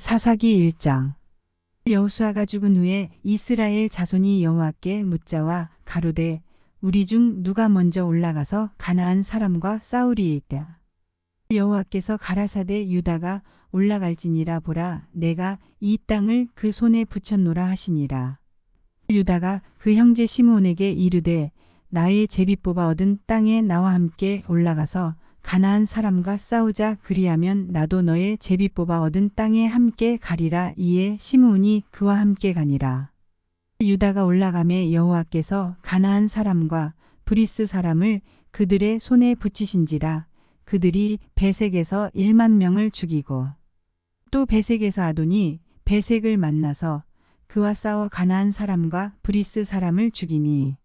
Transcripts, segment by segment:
사사기 1장. 여호수아가 죽은 후에 이스라엘 자손이 여호와께 묻자와 가로되 우리 중 누가 먼저 올라가서 가나안 사람과 싸우리이까 여호와께서 가라사대 유다가 올라갈지니라 보라 내가 이 땅을 그 손에 붙였노라 하시니라. 유다가 그 형제 시므온에게 이르되 나의 제비 뽑아 얻은 땅에 나와 함께 올라가서 가나안 사람과 싸우자 그리하면 나도 너의 제비 뽑아 얻은 땅에 함께 가리라. 이에 시므온이 그와 함께 가니라. 유다가 올라가매 여호와께서 가나안 사람과 브리스 사람을 그들의 손에 붙이신지라. 그들이 베색에서 1만 명을 죽이고 또 베색에서 아도니 베색을 만나서 그와 싸워 가나안 사람과 브리스 사람을 죽이니.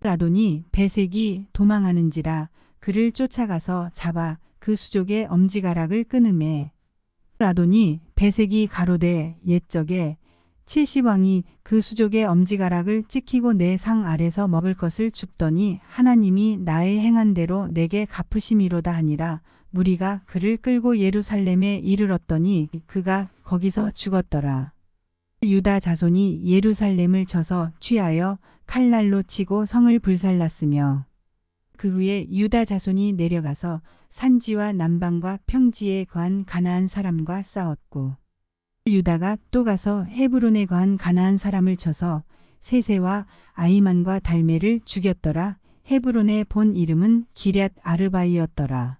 아도니 베색이 도망하는지라 그를 쫓아가서 잡아 그 수족의 엄지가락을 끊음에 라도니 베색이 가로되 옛적에 70왕이 그 수족의 엄지가락을 찍히고 내 상 아래서 먹을 것을 줍더니 하나님이 나의 행한 대로 내게 갚으심이로다 하니라 무리가 그를 끌고 예루살렘에 이르렀더니 그가 거기서 죽었더라. 유다 자손이 예루살렘을 쳐서 취하여 칼날로 치고 성을 불살랐으며 그 후에 유다 자손이 내려가서 산지와 남방과 평지에 거한 가나안 사람과 싸웠고 유다가 또 가서 헤브론에 거한 가나안 사람을 쳐서 세세와 아이만과 달메를 죽였더라. 헤브론의 본 이름은 기럇 아르바이였더라.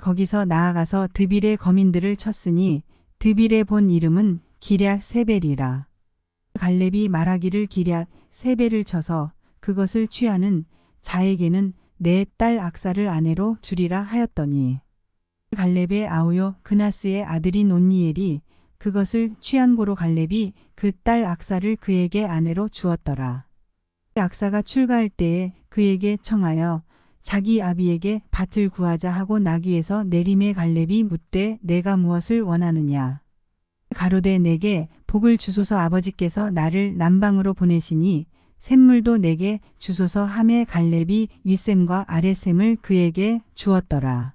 거기서 나아가서 드빌의 거민들을 쳤으니 드빌의 본 이름은 기럇 세벨이라. 갈렙이 말하기를 기럇 세벨을 쳐서 그것을 취하는 자에게는 내 딸 악사를 아내로 주리라 하였더니 갈렙의 아우요 그나스의 아들인 온니엘이 그것을 취한 고로 갈렙이 그 딸 악사를 그에게 아내로 주었더라. 악사가 출가할 때에 그에게 청하여 자기 아비에게 밭을 구하자 하고 나귀에서 내림에 갈렙이 묻되 내가 무엇을 원하느냐. 가로되 내게 복을 주소서 아버지께서 나를 남방으로 보내시니 샘물도 내게 주소서 함에 갈렙이 윗샘과 아랫샘을 그에게 주었더라.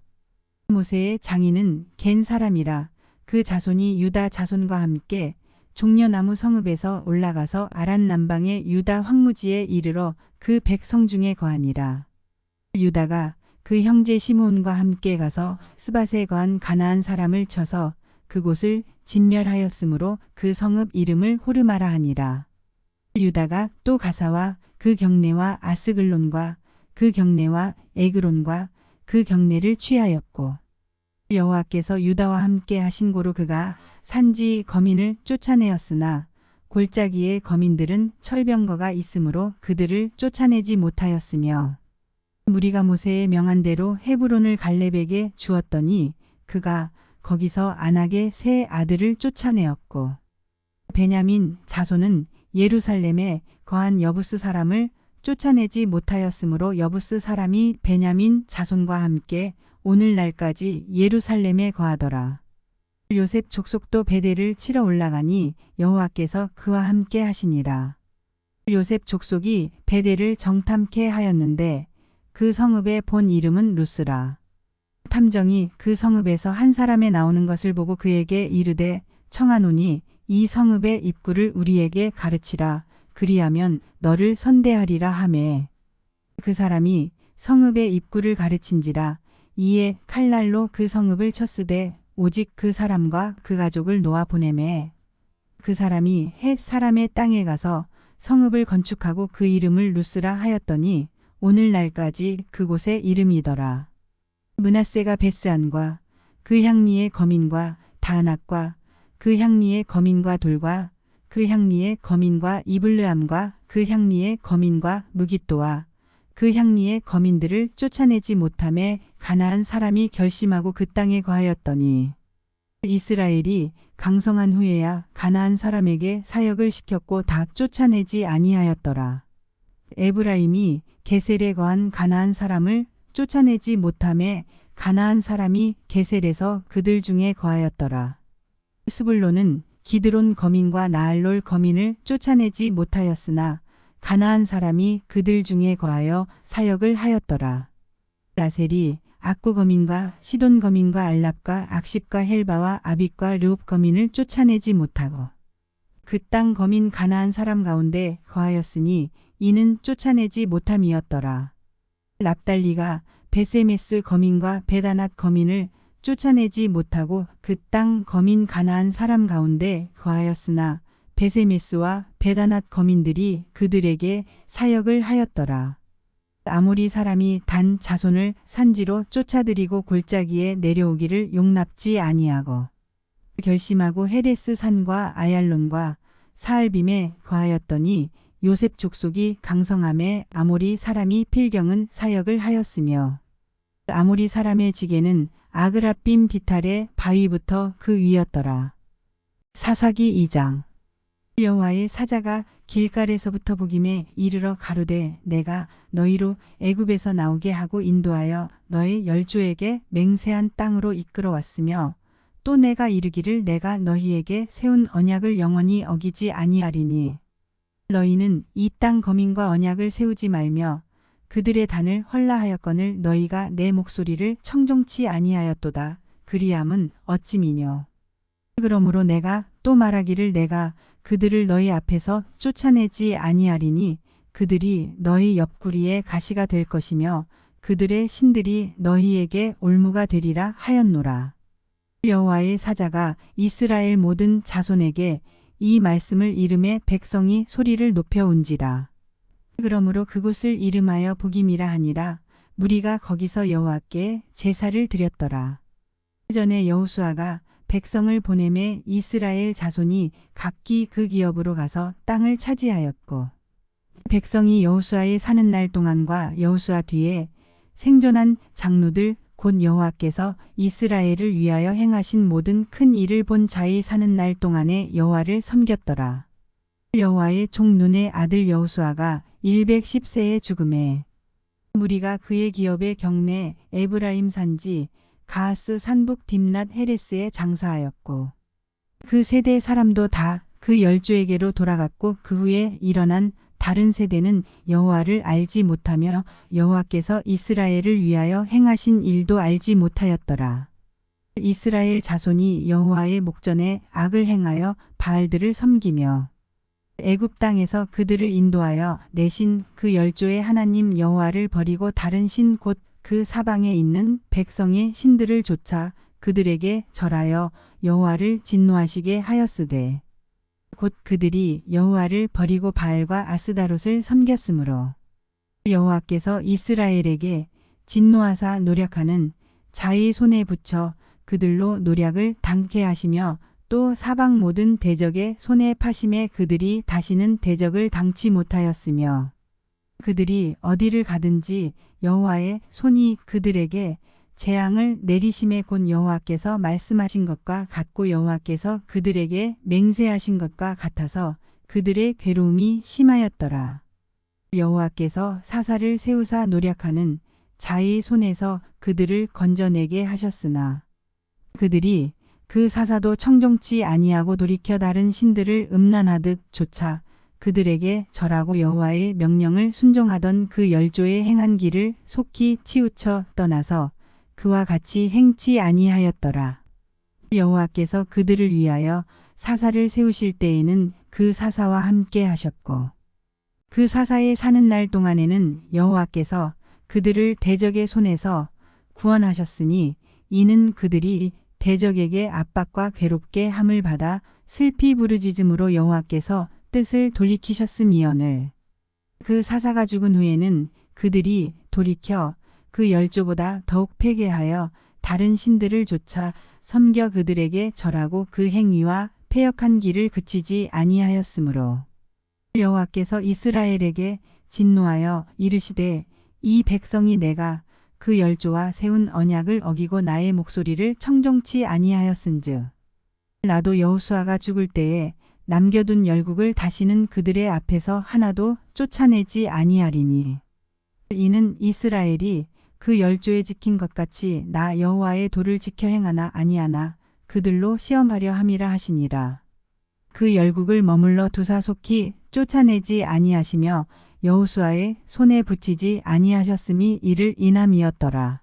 모세의 장인은 겐 사람이라 그 자손이 유다 자손과 함께 종려나무 성읍에서 올라가서 아란 남방의 유다 황무지에 이르러 그 백성 중에 거하니라. 유다가 그 형제 시므온과 함께 가서 스밧에 거한 가나안 사람을 쳐서 그곳을 진멸하였으므로 그 성읍 이름을 호르마라 하니라. 유다가 또 가사와 그 경내와 아스글론과 그 경내와 에그론과 그 경내를 취하였고 여호와께서 유다와 함께 하신 고로 그가 산지 거민을 쫓아내었으나 골짜기의 거민들은 철병거가 있으므로 그들을 쫓아내지 못하였으며 무리가 모세의 명한 대로 헤브론을 갈렙에게 주었더니 그가 거기서 안악의 세 아들을 쫓아내었고 베냐민 자손은 예루살렘에 거한 여부스 사람을 쫓아내지 못하였으므로 여부스 사람이 베냐민 자손과 함께 오늘날까지 예루살렘에 거하더라. 요셉 족속도 베델을 치러 올라가니 여호와께서 그와 함께 하시니라. 요셉 족속이 베델을 정탐케 하였는데 그 성읍의 본 이름은 루스라. 탐정이 그 성읍에서 한 사람의 나오는 것을 보고 그에게 이르되 청하노니 이 성읍의 입구를 우리에게 가르치라. 그리하면 너를 선대하리라 하매 그 사람이 성읍의 입구를 가르친지라 이에 칼날로 그 성읍을 쳤으되 오직 그 사람과 그 가족을 놓아 보내매 그 사람이 헷 사람의 땅에 가서 성읍을 건축하고 그 이름을 루스라 하였더니 오늘날까지 그곳의 이름이더라. 문하세가 베스안과 그 향리의 거민과 다낙과 그 향리의 거민과 돌과 그 향리의 거민과 이블르암과 그 향리의 거민과 무기또와 그 향리의 거민들을 쫓아내지 못함에 가나안 사람이 결심하고 그 땅에 거하였더니 이스라엘이 강성한 후에야 가나안 사람에게 사역을 시켰고 다 쫓아내지 아니하였더라. 에브라임이 게셀에 거한 가나안 사람을 쫓아내지 못함에 가나안 사람이 게셀에서 그들 중에 거하였더라. 스불로는 기드론 거민과 나알롤 거민을 쫓아내지 못하였으나 가나안 사람이 그들 중에 거하여 사역을 하였더라. 라셀이 악구 거민과 시돈 거민과 알랍과 악십과 헬바와 아빅과 르옵 거민을 쫓아내지 못하고 그 땅 거민 가나안 사람 가운데 거하였으니 이는 쫓아내지 못함이었더라. 랍달리가 베세메스 거민과 베다낫 거민을 쫓아내지 못하고 그 땅 거민 가나안 사람 가운데 거하였으나 베세메스와 베다낫 거민들이 그들에게 사역을 하였더라. 아모리 사람이 단 자손을 산지로 쫓아들이고 골짜기에 내려오기를 용납지 아니하고 결심하고 헤레스 산과 아얄론과 사알빔에 거하였더니 요셉 족속이 강성함에 아모리 사람이 필경은 사역을 하였으며 아모리 사람의 지게는 아그라빔 비탈의 바위부터 그 위였더라. 사사기 2장 여호와의 사자가 길갈에서부터 복임에 이르러 가로되 내가 너희로 애굽에서 나오게 하고 인도하여 너희 열조에게 맹세한 땅으로 이끌어 왔으며 또 내가 이르기를 내가 너희에게 세운 언약을 영원히 어기지 아니하리니 너희는 이 땅 거민과 언약을 세우지 말며 그들의 단을 헐라하였거늘 너희가 내 목소리를 청종치 아니하였도다 그리함은 어찌미뇨 그러므로 내가 또 말하기를 내가 그들을 너희 앞에서 쫓아내지 아니하리니 그들이 너희 옆구리에 가시가 될 것이며 그들의 신들이 너희에게 올무가 되리라 하였노라. 여호와의 사자가 이스라엘 모든 자손에게 이 말씀을 이름에 백성이 소리를 높여 운지라. 그러므로 그곳을 이름하여 복임이라 하니라 무리가 거기서 여호와께 제사를 드렸더라. 전에 여호수아가 백성을 보내매 이스라엘 자손이 각기 그 기업으로 가서 땅을 차지하였고 백성이 여호수아에 사는 날 동안과 여호수아 뒤에 생존한 장로들 곧 여호와께서 이스라엘을 위하여 행하신 모든 큰 일을 본 자의 사는 날 동안에 여호와를 섬겼더라. 여호와의 종 눈의 아들 여호수아가 110세에 죽음에 무리가 그의 기업의 경내 에브라임 산지 가하스 산북 딥낫 헤레스에 장사하였고 그 세대 사람도 다 그 열조에게로 돌아갔고 그 후에 일어난 다른 세대는 여호와를 알지 못하며 여호와께서 이스라엘을 위하여 행하신 일도 알지 못하였더라. 이스라엘 자손이 여호와의 목전에 악을 행하여 바알들을 섬기며 애굽 땅에서 그들을 인도하여 내신 그 열조의 하나님 여호와를 버리고 다른 신 곧 그 사방에 있는 백성의 신들을 쫓아 그들에게 절하여 여호와를 진노하시게 하였으되 곧 그들이 여호와를 버리고 바알과 아스다롯을 섬겼으므로 여호와께서 이스라엘에게 진노하사 노력하는 자의 손에 붙여 그들로 노력을 당케 하시며 또 사방 모든 대적의 손에 파심에 그들이 다시는 대적을 당치 못하였으며 그들이 어디를 가든지 여호와의 손이 그들에게 재앙을 내리심에 곧 여호와께서 말씀하신 것과 같고 여호와께서 그들에게 맹세하신 것과 같아서 그들의 괴로움이 심하였더라. 여호와께서 사사를 세우사 노력하는 자의 손에서 그들을 건져내게 하셨으나 그들이 그 사사도 청종치 아니하고 돌이켜 다른 신들을 음란하듯 조차 그들에게 절하고 여호와의 명령을 순종하던 그 열조의 행한 길을 속히 치우쳐 떠나서 그와 같이 행치 아니하였더라. 여호와께서 그들을 위하여 사사를 세우실 때에는 그 사사와 함께 하셨고 그 사사에 사는 날 동안에는 여호와께서 그들을 대적의 손에서 구원하셨으니 이는 그들이 대적에게 압박과 괴롭게 함을 받아 슬피 부르짖음으로 여호와께서 뜻을 돌이키셨음이언을. 그 사사가 죽은 후에는 그들이 돌이켜 그 열조보다 더욱 패괴하여 다른 신들을 쫓아 섬겨 그들에게 절하고 그 행위와 패역한 길을 그치지 아니하였으므로 여호와께서 이스라엘에게 진노하여 이르시되 이 백성이 내가 그 열조와 세운 언약을 어기고 나의 목소리를 청종치 아니하였은즉 나도 여호수아가 죽을 때에 남겨둔 열국을 다시는 그들의 앞에서 하나도 쫓아내지 아니하리니 이는 이스라엘이 그 열조에 지킨 것 같이 나 여호와의 도를 지켜 행하나 아니하나 그들로 시험하려 함이라 하시니라. 그 열국을 머물러 두사 속히 쫓아내지 아니하시며 여호수아의 손에 붙이지 아니하셨음이 이를 인함이었더라.